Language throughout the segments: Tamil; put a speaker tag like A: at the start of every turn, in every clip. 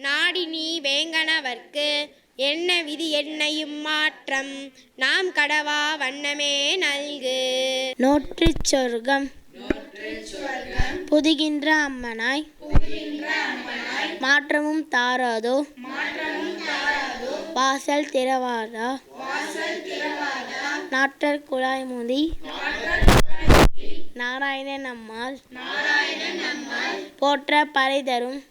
A: நாடி நீ வேங்கனவர்க்கு என்ன விதி என்னையும் மாற்றம்? நாம் கடவா வண்ணமே நல்கு.
B: நோற்றுச் சொர்க்கம். புதுகின்ற அம்மனாய். மாற்றமும் தாராதோ. வாசல் திறவாதா. நாட்டர் குழாய் முதி. நாராயணன் நம்மால் போற்ற பறை தரும்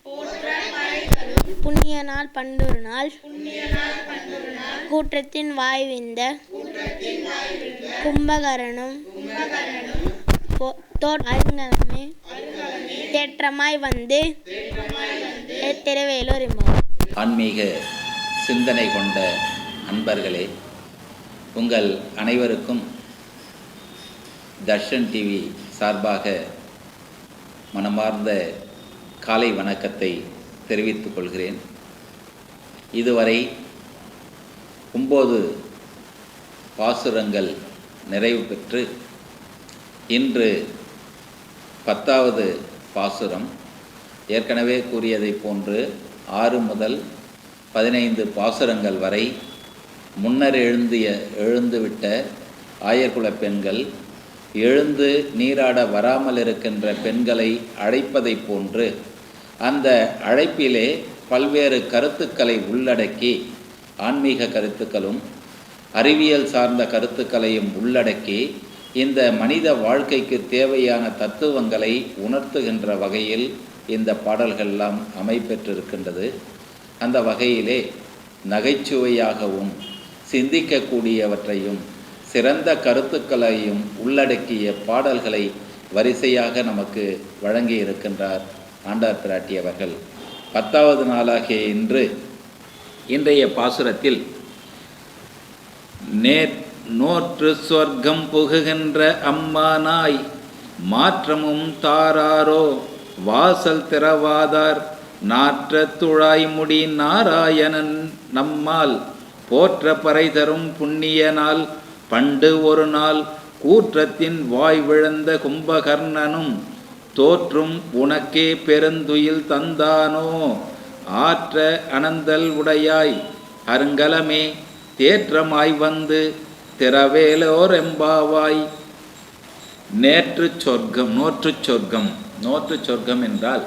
B: புண்ணிய நாள் பண்டொரு நாள் கூற்றத்தின் வாய்விந்த. கும்பகரணம். அருங்கலமே. தேற்றமாய் வந்து. திருவேலூர்
C: ஆன்மீக சிந்தனை கொண்ட அன்பர்களே உங்கள் அனைவருக்கும் தர்ஷன் டிவி சார்பாக மனமார்ந்த காலை வணக்கத்தை தெரிவித்துக் கொள்கிறேன். இதுவரை ஒம்பது பாசுரங்கள் நிறைவு பெற்று இன்று பத்தாவது பாசுரம். ஏற்கனவே கூறியதைப் போன்று ஆறு முதல் பதினைந்து பாசுரங்கள் வரை முன்னர் எழுந்திய எழுந்துவிட்ட ஆயர்குல பெண்கள் எழுந்து நீராட வராமல் இருக்கின்ற பெண்களை அழைப்பதைப் போன்று அந்த அழைப்பிலே பல்வேறு கருத்துக்களை உள்ளடக்கி ஆன்மீக கருத்துக்களும் அறிவியல் சார்ந்த கருத்துக்களையும் உள்ளடக்கி இந்த மனித வாழ்க்கைக்கு தேவையான தத்துவங்களை உணர்த்துகின்ற வகையில் இந்த பாடல்கள்லாம் அமைப்பெற்றிருக்கின்றது. அந்த வகையிலே நகைச்சுவையாகவும் சிந்திக்கக்கூடியவற்றையும் சிறந்த கருத்துக்களையும் உள்ளடக்கிய பாடல்களை வரிசையாக நமக்கு வழங்கி இருக்கின்றார் ஆண்டார் பிராட்டி அவர்கள். பத்தாவது நாளாகிய இன்று இன்றைய பாசுரத்தில் நே நோற்று சொர்க்கம் புகுகின்ற அம்மானாய் மாற்றமும் தாராரோ வாசல் திறவாதார் நாற்ற துழாய்முடி நாராயணன் நம்மால் போற்ற பறை தரும் புண்ணிய நாள் பண்டு ஒரு நாள் கூற்றத்தின் வாய் விழுந்த கும்பகர்ணனும் தோற்றும் உனக்கே பெருந்துயில் தந்தானோ? ஆற்ற அனந்தல் உடையாய் அருங்கலமே தேற்றமாய் வந்து திறவேலோர் எம்பாவாய் நேற்று சொர்க்கம் நோற்று சொர்க்கம் நோற்று சொர்க்கம் என்றால்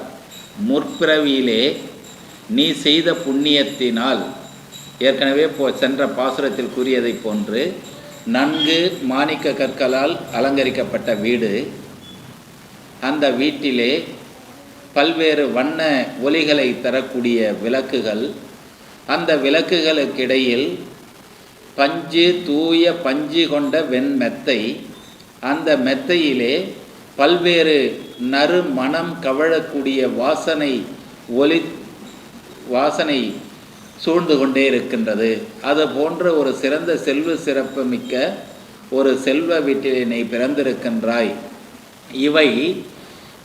C: முற்பிறவியிலே நீ செய்த புண்ணியத்தினால் ஏற்கனவே போ சென்ற பாசுரத்தில் கூறியதைப் போன்று நன்கு மாணிக்க கற்களால் அலங்கரிக்கப்பட்ட வீடு. அந்த வீட்டிலே பல்வேறு வண்ண ஒலிகளை தரக்கூடிய விளக்குகள். அந்த விளக்குகளுக்கிடையில் பஞ்சு தூய பஞ்சு கொண்ட வெண்மெத்தை. அந்த மெத்தையிலே பல்வேறு நறு மனம் கவழக்கூடிய வாசனை ஒலி வாசனை சூழ்ந்து கொண்டே இருக்கின்றது. அது போன்ற ஒரு சிறந்த செல்வ சிறப்பு மிக்க ஒரு செல்வ வீட்டிலினை பிறந்திருக்கின்றாய். இவை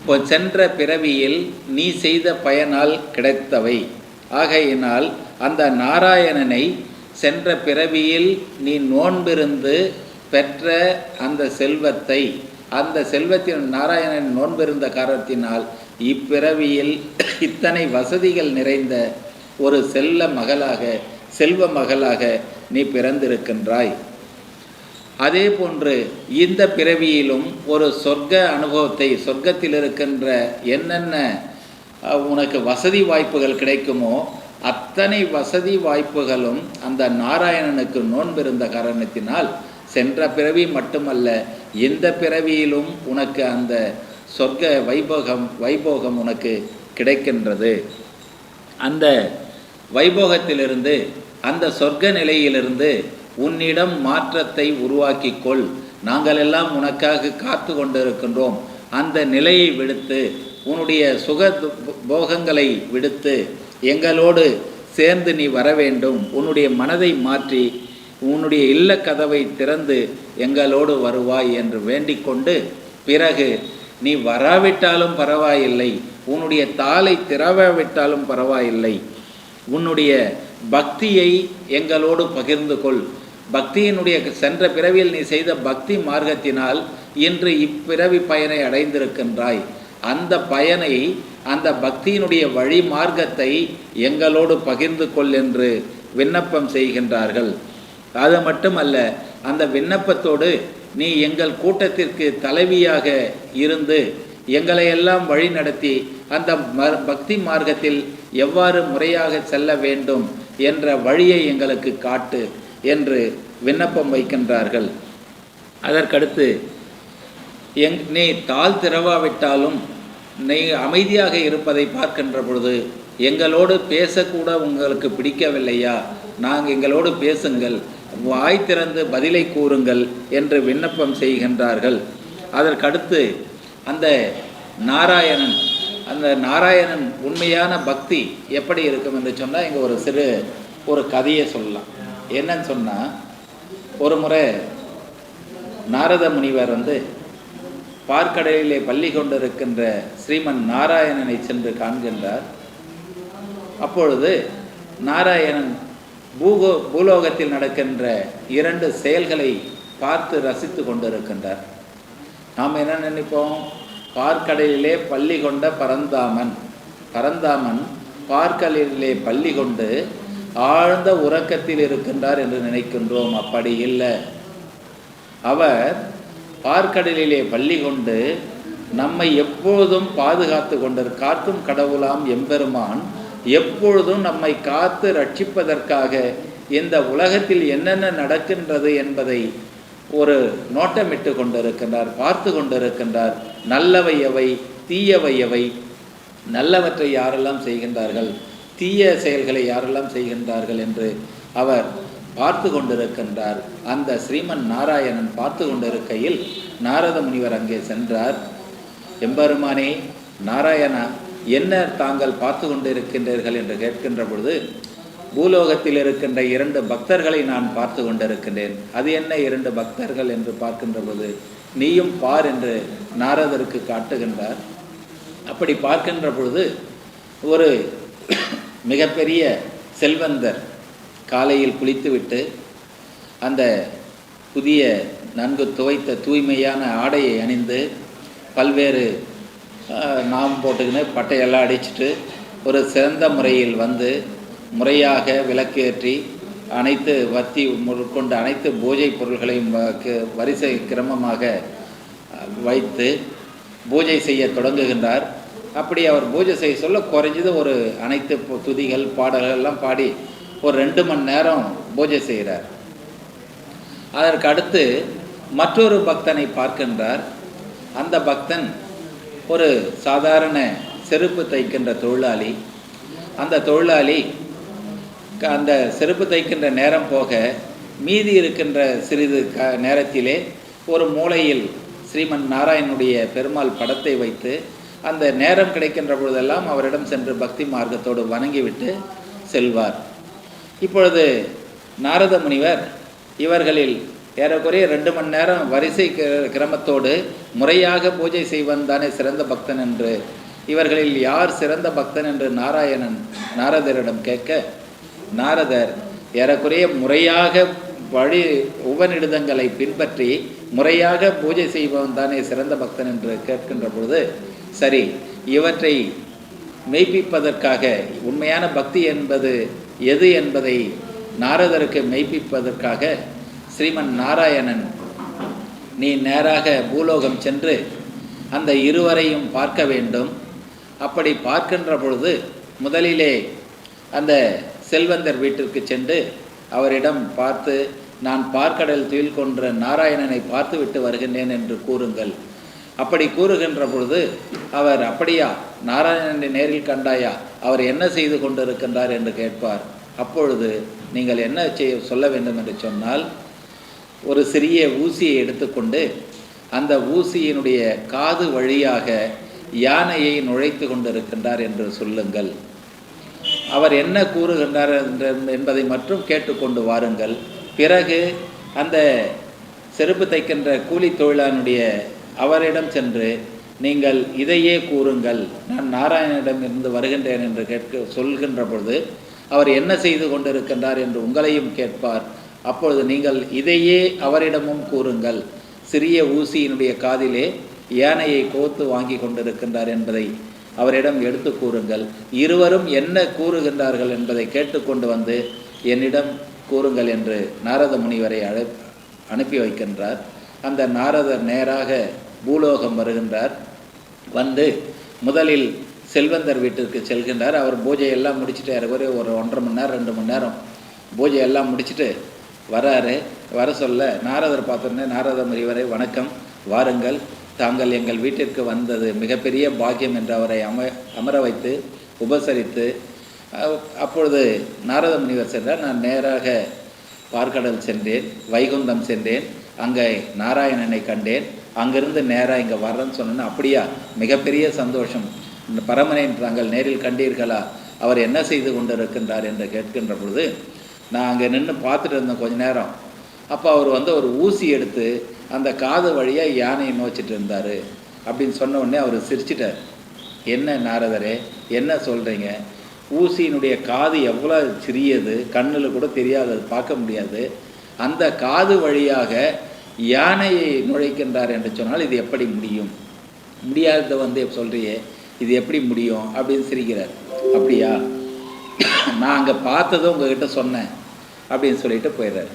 C: இப்போ சென்ற பிறவியில் நீ செய்த பயனால் கிடைத்தவை. ஆகையினால் அந்த நாராயணனை சென்ற பிறவியில் நீ நோன்பிருந்து பெற்ற அந்த செல்வத்தை அந்த செல்வத்தின் நாராயணன் நோன்பிருந்த காரணத்தினால் இப்பிறவியில் இத்தனை வசதிகள் நிறைந்த ஒரு செல்ல மகளாக செல்வ மகளாக நீ பிறந்திருக்கின்றாய். அதே போன்று இந்த பிறவியிலும் ஒரு சொர்க்க அனுபவத்தை சொர்க்கத்தில் இருக்கின்ற என்னென்ன உனக்கு வசதி வாய்ப்புகள் கிடைக்குமோ அத்தனை வசதி வாய்ப்புகளும் அந்த நாராயணனுக்கு நோன்பிருந்த காரணத்தினால் சென்ற பிறவி மட்டுமல்ல இந்த பிறவியிலும் உனக்கு அந்த சொர்க்க வைபோகம் வைபோகம் உனக்கு கிடைக்கின்றது. அந்த வைபோகத்திலிருந்து அந்த சொர்க்க நிலையிலிருந்து உன்னிடம் மாற்றத்தை உருவாக்கிக்கொள். நாங்கள் எல்லாம் உனக்காக காத்து கொண்டிருக்கின்றோம். அந்த நிலையை விடுத்து உன்னுடைய சுக து- போகங்களை விடுத்து எங்களோடு சேர்ந்து நீ வர வேண்டும் உன்னுடைய மனதை மாற்றி உன்னுடைய இல்ல கதவை திறந்து எங்களோடு வருவாய் என்று வேண்டிக்கொண்டு பிறகு நீ வராவிட்டாலும் பரவாயில்லை. உன்னுடைய தாளை திறவாவிட்டாலும் பரவாயில்லை. உன்னுடைய பக்தியை எங்களோடு பகிர்ந்து கொள். பக்தியினுடைய சென்ற பிறவியில் நீ செய்த பக்தி மார்க்கத்தினால் இன்று இப்பிறவி பயனை அடைந்திருக்கின்றாய். அந்த பயனை அந்த பக்தியினுடைய வழி மார்க்கத்தை எங்களோடு பகிர்ந்து கொள் என்று விண்ணப்பம் செய்கின்றார்கள். அது மட்டுமல்ல அந்த விண்ணப்பத்தோடு நீ எங்கள் கூட்டத்திற்கு தலைவியாக இருந்து எங்களை எல்லாம் வழி நடத்தி அந்த ம- பக்தி மார்க்கத்தில் எவ்வாறு முறையாக செல்ல வேண்டும் என்ற வழியை எங்களுக்கு காட்டு என்று விண்ணப்பம் வைக்கின்றார்கள். அதற்கடுத்து எங் நீ தாழ் திறவாவிட்டாலும் நீ அமைதியாக இருப்பதை பார்க்கின்ற பொழுது எங்களோடு பேசக்கூட உங்களுக்கு பிடிக்கவில்லையா? நாங்கள் எங்களோடு பேசுங்கள் வாய் திறந்து பதிலை கூறுங்கள் என்று விண்ணப்பம் செய்கின்றார்கள். அதற்கடுத்து அந்த நாராயணன் அந்த நாராயணன் உண்மையான பக்தி எப்படி இருக்கும் என்று சொன்னால் இங்கே ஒரு சிறு ஒரு கதையை சொல்லலாம். என்னன்னு சொன்னால் ஒரு முறை நாரத முனிவர் வந்து பார்க்கடலிலே பள்ளி கொண்டிருக்கின்ற ஸ்ரீமன் நாராயணனை சென்று காண்கின்றார். அப்பொழுது நாராயணன் பூகோ பூலோகத்தில் நடக்கின்ற இரண்டு செயல்களை பார்த்து ரசித்து கொண்டிருக்கின்றார். நாம் என்ன நினைப்போம்? பார்க்கடலிலே பள்ளி கொண்ட பரந்தாமன். பரந்தாமன் பார்க்கடலிலே பள்ளி கொண்டு ஆழ்ந்த உறக்கத்தில் இருக்கின்றார் என்று நினைக்கின்றோம். அப்படி இல்லை. அவர் பார்க்கடலிலே பள்ளி கொண்டு நம்மை எப்பொழுதும் பாதுகாத்து கொண்டிரு காத்தும் கடவுளாம் எம்பெருமான் எப்பொழுதும் நம்மை காத்து ரட்சிப்பதற்காக இந்த உலகத்தில் என்னென்ன நடக்கின்றது என்பதை ஒரு நோட்டமிட்டு கொண்டிருக்கின்றார் பார்த்து கொண்டிருக்கின்றார். நல்லவை எவை தீயவை எவை நல்லவற்றை யாரெல்லாம் செய்கின்றார்கள்? தீய செயல்களை யாரெல்லாம் செய்கின்றார்கள் என்று அவர் பார்த்து கொண்டிருக்கின்றார். அந்த ஸ்ரீமன் நாராயணன் பார்த்து கொண்டிருக்கையில் நாரத முனிவர் அங்கே சென்றார். எம்பெருமானே நாராயணா என்ன தாங்கள் பார்த்து கொண்டிருக்கின்றீர்கள்? என்று கேட்கின்ற பொழுது பூலோகத்தில் இருக்கின்ற இரண்டு பக்தர்களை நான் பார்த்து கொண்டிருக்கின்றேன். அது என்ன இரண்டு பக்தர்கள் என்று பார்க்கின்ற போது நீயும் பார் என்று நாரதருக்கு காட்டுகின்றார். அப்படி பார்க்கின்ற பொழுது ஒரு மிகப்பெரிய செல்வந்தர் காலையில் குளித்துவிட்டு அந்த புதிய நன்கு துவைத்த தூய்மையான ஆடையை அணிந்து பல்வேறு நாம் போட்டுக்கின்னு பட்டையெல்லாம் அடிச்சிட்டு ஒரு சிறந்த முறையில் வந்து முறையாக விளக்கேற்றி அனைத்து வத்தி முற்கொண்டு அனைத்து பூஜை பொருள்களையும் வ- வரிசை கிரமமாக வைத்து பூஜை செய்ய தொடங்குகின்றார். அப்படி அவர் பூஜை செய்ய சொல்ல குறைஞ்சது ஒரு அனைத்து துதிகள் பாடல்கள் எல்லாம் பாடி ஒரு ரெண்டு மணி நேரம் பூஜை செய்கிறார். அதற்கு அடுத்து மற்றொரு பக்தனை பார்க்கின்றார். அந்த பக்தன் ஒரு சாதாரண செருப்பு தைக்கின்ற தொழிலாளி. அந்த தொழிலாளி அந்த செருப்பு தைக்கின்ற நேரம் போக மீதி இருக்கின்ற சிறிது க நேரத்திலே ஒரு மூலையில் ஸ்ரீமன் நாராயணனுடைய பெருமாள் படத்தை வைத்து அந்த நேரம் கிடைக்கின்ற பொழுதெல்லாம் அவரிடம் சென்று பக்தி மார்க்கத்தோடு வணங்கிவிட்டு செல்வார். இப்பொழுது நாரத முனிவர் இவர்களில் ஏறக்குறைய ரெண்டு மணி நேரம் வரிசை கிரமத்தோடு முறையாக பூஜை செய்வன் தானே சிறந்த பக்தன் என்று இவர்களில் யார் சிறந்த பக்தன் என்று நாராயணன் நாரதரிடம் கேட்க நாரதர் ஏறக்குறைய முறையாக வழி உபநிடதங்களை பின்பற்றி முறையாக பூஜை செய்பவன் தானே சிறந்த பக்தன் என்று கேட்கின்ற பொழுது சரி இவற்றை மெய்ப்பிப்பதற்காக உண்மையான பக்தி என்பது எது என்பதை நாரதருக்கு மெய்ப்பிப்பதற்காக ஸ்ரீமன் நாராயணன் நீ நேராக பூலோகம் சென்று அந்த இருவரையும் பார்க்க வேண்டும். அப்படி பார்க்கின்ற பொழுது முதலிலே அந்த செல்வந்தர் வீட்டிற்கு சென்று அவரிடம் பார்த்து நான் பார்க்கடல் துயில் கொன்ற நாராயணனை பார்த்துவிட்டு வருகின்றேன் என்று கூறுங்கள். அப்படி கூறுகின்ற பொழுது அவர் அப்படியா? நாராயணனை நேரில் கண்டாயா? அவர் என்ன செய்து கொண்டிருக்கின்றார்? என்று கேட்பார். அப்பொழுது நீங்கள் என்ன செய்ய சொல்ல வேண்டும்? என்று சொன்னால் ஒரு சிறிய ஊசியை எடுத்துக்கொண்டு அந்த ஊசியினுடைய காது வழியாக யானையை நுழைத்து கொண்டிருக்கின்றார் என்று சொல்லுங்கள். அவர் என்ன கூறுகின்றார் என்பதை மட்டும் கேட்டுக்கொண்டு வாருங்கள். பிறகு அந்த செருப்பு தைக்கின்ற கூலி தொழிலானுடைய அவரிடம் சென்று நீங்கள் இதையே கூறுங்கள். நான் நாராயணனிடம் இருந்து வருகின்றேன் என்று கேட்க சொல்கின்ற பொழுது அவர் என்ன செய்து கொண்டிருக்கின்றார் என்று உங்களையும் கேட்பார். அப்பொழுது நீங்கள் இதையே அவரிடமும் கூறுங்கள். சிறிய ஊசியினுடைய காதிலே யானையை கோத்து வாங்கி கொண்டிருக்கின்றார் என்பதை அவரிடம் எடுத்து கூறுங்கள். இருவரும் என்ன கூறுகின்றார்கள் என்பதை கேட்டுக்கொண்டு வந்து என்னிடம் கூறுங்கள் என்று நாரத முனிவரை அழை அனுப்பி வைக்கின்றார். அந்த நாரதர் நேராக பூலோகம் வருகின்றார். வந்து முதலில் செல்வந்தர் வீட்டிற்கு செல்கின்றார். அவர் பூஜையெல்லாம் முடிச்சுட்டு ஏறக்குறைய ஒரு ஒன்றரை மணி நேரம் ரெண்டு மணி நேரம் பூஜை எல்லாம் முடிச்சுட்டு வராரு. வர சொல்ல நாரதர் பார்த்தோன்னே நாரத முனிவரை வணக்கம். வாருங்கள். தாங்கள் எங்கள் வீட்டிற்கு வந்தது மிகப்பெரிய பாக்கியம் என்று அவரை அம அமர வைத்து உபசரித்து அப்பொழுது நாரத முனிவர் சென்றார். நான் நேராக பார்க்கடல் சென்றேன் வைகுந்தம் சென்றேன் அங்கே நாராயணனை கண்டேன் அங்கிருந்து நேராக இங்கே வர்றேன்னு சொன்னேன் அப்படியா மிகப்பெரிய சந்தோஷம். இந்த பரமனை தாங்கள் நேரில் கண்டீர்களா? அவர் என்ன செய்து கொண்டிருக்கின்றார் என்று கேட்கின்ற பொழுது நான் அங்கே நின்று பார்த்துட்டு இருந்தேன் கொஞ்ச நேரம். அப்போ அவர் வந்து ஒரு ஊசி எடுத்து அந்த காது வழியாக யானையை நோச்சிட்டு இருந்தார் அப்படின்னு சொன்ன உடனே அவர் சிரிச்சிட்டார். என்ன நாரதரே என்ன சொல்கிறீங்க ஊசியினுடைய காது எவ்வளோ சிறியது? கண்ணில் கூட தெரியாது அது பார்க்க முடியாது. அந்த காது வழியாக யானையை நுழைக்கின்றார் என்று சொன்னால் இது எப்படி முடியும்? முடியாததை வந்து சொல்கிறியே இது எப்படி முடியும்? அப்படின்னு சிரிக்கிறார். அப்படியா? நான் அங்கே பார்த்ததும் உங்ககிட்ட சொன்னேன் அப்படின்னு சொல்லிட்டு போயிடுறாரு.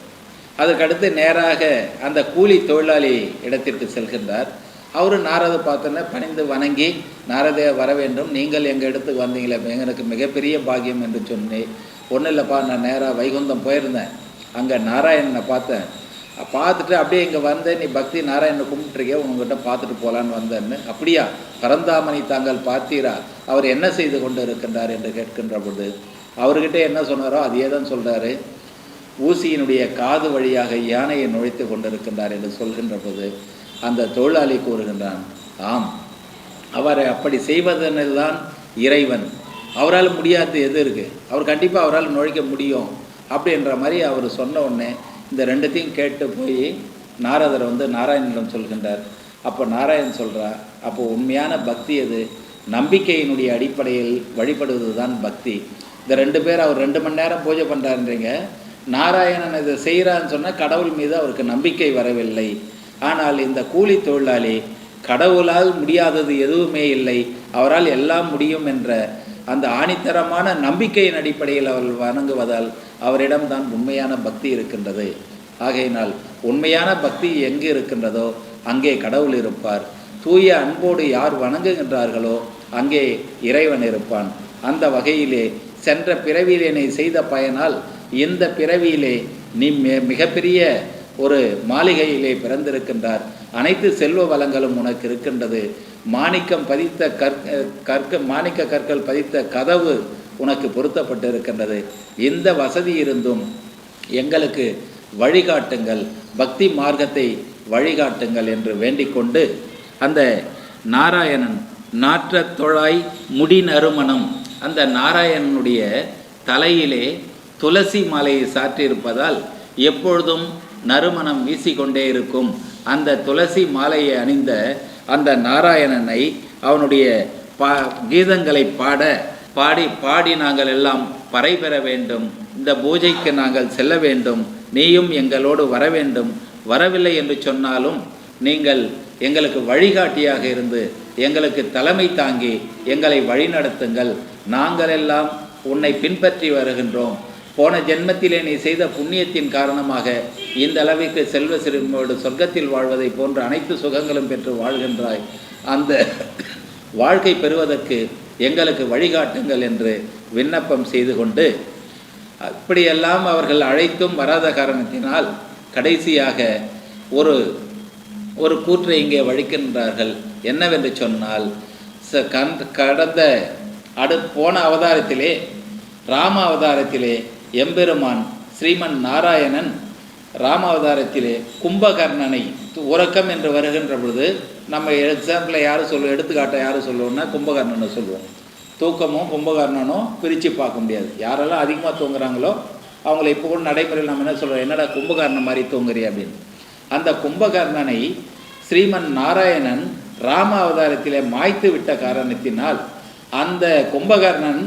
C: அதுக்கடுத்து நேராக அந்த கூலி தொழிலாளி இடத்திற்கு செல்கின்றார். அவரு நாரதை பார்த்தோன்னே பணிந்து வணங்கி நாரதே வர வேண்டும். நீங்கள் எங்கள் இடத்துக்கு வந்தீங்களே? எனக்கு மிகப்பெரிய பாக்கியம் என்று சொன்னேன் ஒன்றும் இல்லைப்பா நான் நேராக வைகுந்தம் போயிருந்தேன். அங்கே நாராயணனை பார்த்தேன். பார்த்துட்டு அப்படியே இங்கே வந்தேன் நீ பக்தி நாராயணனை கும்பிட்டுருக்கே உங்ககிட்ட பார்த்துட்டு போகலான்னு வந்தேன்னு. அப்படியா? பரந்தாமணி தாங்கள் பார்த்தீரா? அவர் என்ன செய்து கொண்டு இருக்கின்றார்? என்று கேட்கின்ற பொழுது அவர்கிட்ட என்ன சொன்னாரோ அதையே தான் சொல்கிறாரு ஊசியினுடைய காது வழியாக யானையை நுழைத்து கொண்டிருக்கின்றார் என்று சொல்கின்ற போது அந்த தொழிலாளி கூறுகின்றான் ஆம் அவரை அப்படி செய்வதனில்தான் இறைவன். அவரால் முடியாது எது இருக்குது அவர் கண்டிப்பாக அவரால் நுழைக்க முடியும். அப்படின்ற மாதிரி அவர் சொன்ன உடனே இந்த ரெண்டுத்தையும் கேட்டு போய் நாரதர் வந்து நாராயணனிடம் சொல்கின்றார். அப்போ நாராயணன் சொல்கிறா அப்போ உண்மையான பக்தி எது? நம்பிக்கையினுடைய அடிப்படையில் வழிபடுவது தான் பக்தி. இந்த ரெண்டு பேர் அவர் ரெண்டு மணி நேரம் பூஜை பண்ணுறாருன்றீங்க நாராயணன் இதை செய்கிறான்னு சொன்னால் கடவுள் மீது அவருக்கு நம்பிக்கை வரவில்லை. ஆனால் இந்த கூலி தொழிலாளி கடவுளால் முடியாதது எதுவுமே இல்லை. அவரால் எல்லாம் முடியும் என்ற அந்த ஆணித்தரமான நம்பிக்கையின் அடிப்படையில் அவர் வணங்குவதால் அவரிடம்தான் உண்மையான பக்தி இருக்கின்றது. ஆகையினால் உண்மையான பக்தி எங்கு இருக்கின்றதோ அங்கே கடவுள் இருப்பார். தூய அன்போடு யார் வணங்குகின்றார்களோ அங்கே இறைவன் இருப்பான். அந்த வகையிலே சென்ற பிறவியில் என்னை செய்த பயனால் இந்த பிறவியிலே நீ மிகப்பெரிய ஒரு மாளிகையிலே பிறந்திருக்கின்றார். அனைத்து செல்வ வளங்களும் உனக்கு இருக்கின்றது. மாணிக்கம் பதித்த கற்க கற்க மாணிக்க கற்கள் பதித்த கதவு உனக்கு பொருத்தப்பட்டு இருக்கின்றது இந்த வசதி இருந்தும் எங்களுக்கு வழிகாட்டுங்கள். பக்தி மார்க்கத்தை வழிகாட்டுங்கள் என்று வேண்டிக்கொண்டு அந்த நாராயணன் நாற்றத் தொழாய் முடி நறுமணம் அந்த நாராயணனுடைய தலையிலே துளசி மாலையை சாற்றியிருப்பதால் எப்பொழுதும் நறுமணம் வீசிக்கொண்டே இருக்கும். அந்த துளசி மாலையை அணிந்த அந்த நாராயணனை அவனுடைய பா கீதங்களை பாட பாடி பாடி நாங்கள் எல்லாம் பறை பெற வேண்டும். இந்த பூஜைக்கு நாங்கள் செல்ல வேண்டும். நீயும் எங்களோடு வர வேண்டும். வரவில்லை என்று சொன்னாலும் நீங்கள் எங்களுக்கு வழிகாட்டியாக இருந்து எங்களுக்கு தலைமை தாங்கி எங்களை வழிநடத்துங்கள். நாங்களெல்லாம் உன்னை பின்பற்றி வருகின்றோம். போன ஜென்மத்திலே நீ செய்த புண்ணியத்தின் காரணமாக இந்த அளவிற்கு செல்வ சிறுமியோடு சொர்க்கத்தில் வாழ்வதை போன்ற அனைத்து சுகங்களும் பெற்று வாழ்கின்றாய். அந்த வாழ்க்கை பெறுவதற்கு எங்களுக்கு வழிகாட்டுங்கள் என்று விண்ணப்பம் செய்து கொண்டு அப்படியெல்லாம் அவர்கள் அழைத்தும் வராத காரணத்தினால் கடைசியாக ஒரு ஒரு கூற்றை இங்கே வழிக்கின்றார்கள். என்னவென்று சொன்னால் ச- கண்- கடந்த அடு போன அவதாரத்திலே ராம அவதாரத்திலே எம்பெருமான் ஸ்ரீமன் நாராயணன் ராமாவதாரத்திலே கும்பகர்ணனை து- உறக்கம் என்று வருகின்ற பொழுது நம்ம எக்ஸாம்பிளை யாரும் சொல்லுவோம் எடுத்துக்காட்டை யாரும் சொல்லுவோம்னா கும்பகர்ணனை சொல்லுவோம். தூக்கமும் கும்பகர்ணனும் பிரித்து பார்க்க முடியாது. யாரெல்லாம் அதிகமாக தூங்குறாங்களோ அவங்கள இப்போ கூட நடைமுறையில் நம்ம என்ன சொல்கிறோம் என்னடா கும்பகர்ணன் மாதிரி தூங்குறிய அப்படின்னு. அந்த கும்பகர்ணனை ஸ்ரீமன் நாராயணன் ராம அவதாரத்திலே மாய்த்து விட்ட காரணத்தினால் அந்த கும்பகர்ணன்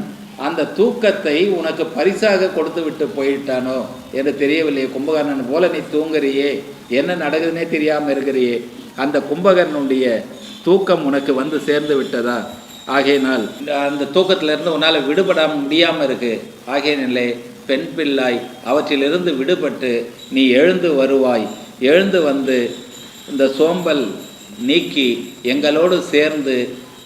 C: அந்த தூக்கத்தை உனக்கு பரிசாக கொடுத்து விட்டு போயிட்டானோ என்று தெரியவில்லையே கும்பகர்ணன் போல நீ தூங்குறியே? என்ன நடக்குதுன்னே தெரியாமல் இருக்கிறியே? அந்த கும்பகர்ணனுடைய தூக்கம் உனக்கு வந்து சேர்ந்து விட்டதா? ஆகையினால் அந்த தூக்கத்திலிருந்து உன்னால் விடுபட முடியாமல் இருக்கு. ஆகையினாலே பெண் பிள்ளாய் அவற்றிலிருந்து விடுபட்டு நீ எழுந்து வருவாய். எழுந்து வந்து இந்த சோம்பல் நீக்கி எங்களோடு சேர்ந்து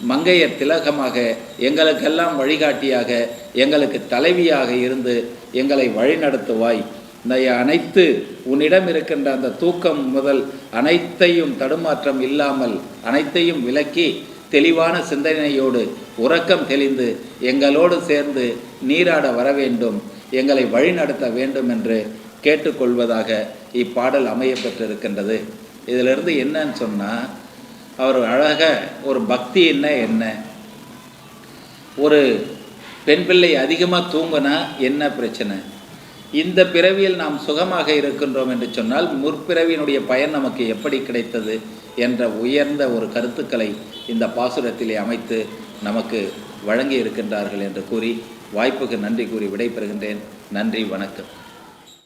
C: மங்கையர் திலகமாக எங்களுக்கெல்லாம் வழிகாட்டியாக எங்களுக்கு தலைவியாக இருந்து எங்களை வழிநடத்துவாய். இந்த அனைத்து உன்னிடம் இருக்கின்ற அந்த தூக்கம் முதல் அனைத்தையும் தடுமாற்றம் இல்லாமல் அனைத்தையும் விலக்கி தெளிவான சிந்தனையோடு உறக்கம் தெளிந்து எங்களோடு சேர்ந்து நீராட வர வேண்டும் எங்களை வழிநடத்த வேண்டும் என்று கேட்டுக்கொள்வதாக இப்பாடல் அமைய பெற்றிருக்கின்றது இதிலிருந்து என்னன்னு சொன்னால் அவர் அழக ஒரு பக்தி என்ன என்ன? ஒரு பெண் பிள்ளை அதிகமாக தூங்கினா என்ன பிரச்சனை? இந்த பிறவியில் நாம் சுகமாக இருக்கின்றோம் என்று சொன்னால் முற்பிறவியினுடைய பயன் நமக்கு எப்படி கிடைத்தது? என்ற உயர்ந்த ஒரு கருத்துக்களை இந்த பாசுரத்திலே அமைத்து நமக்கு வழங்கி இருக்கின்றார்கள் என்று கூறி வாய்ப்புக்கு நன்றி கூறி விடைபெறுகின்றேன். நன்றி வணக்கம்.